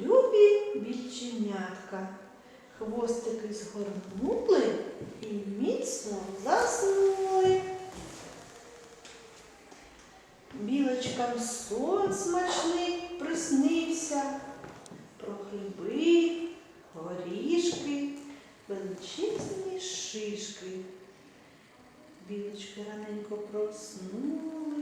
Любі вівченятка, хвостики згорнули і міцно заснули. Білочкам сон смачний приснився, про гриби, горішки, величезні шишки. Білочки раненько проснулись.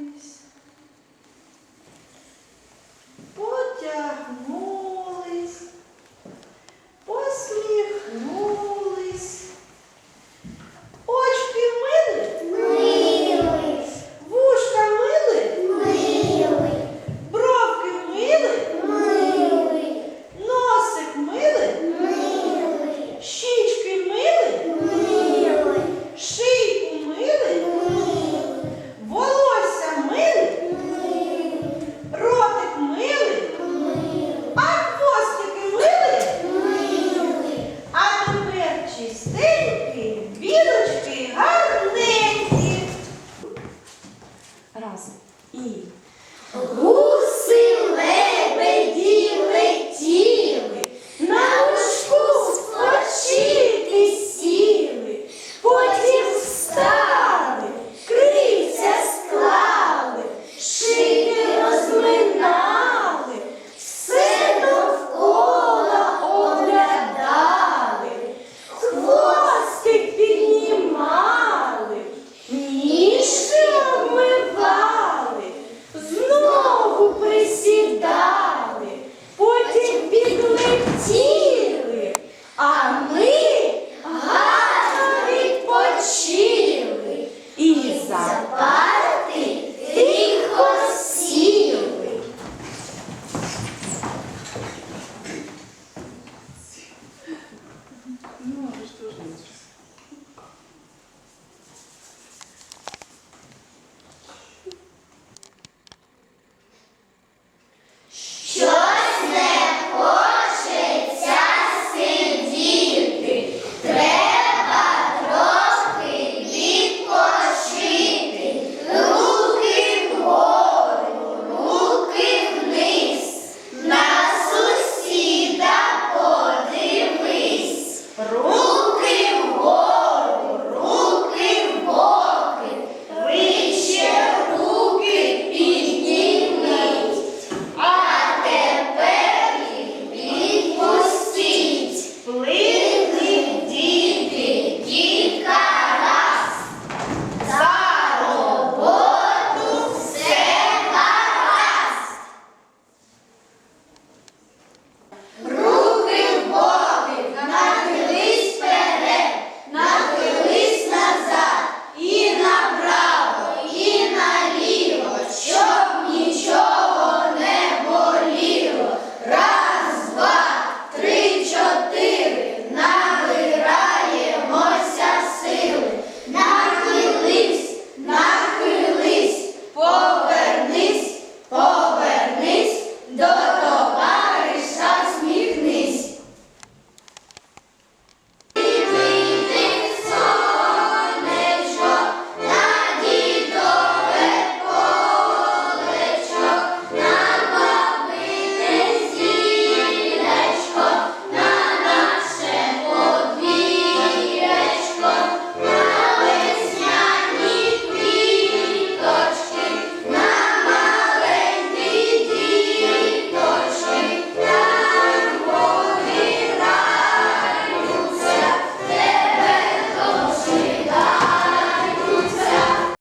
Раз. І. Гуси ле.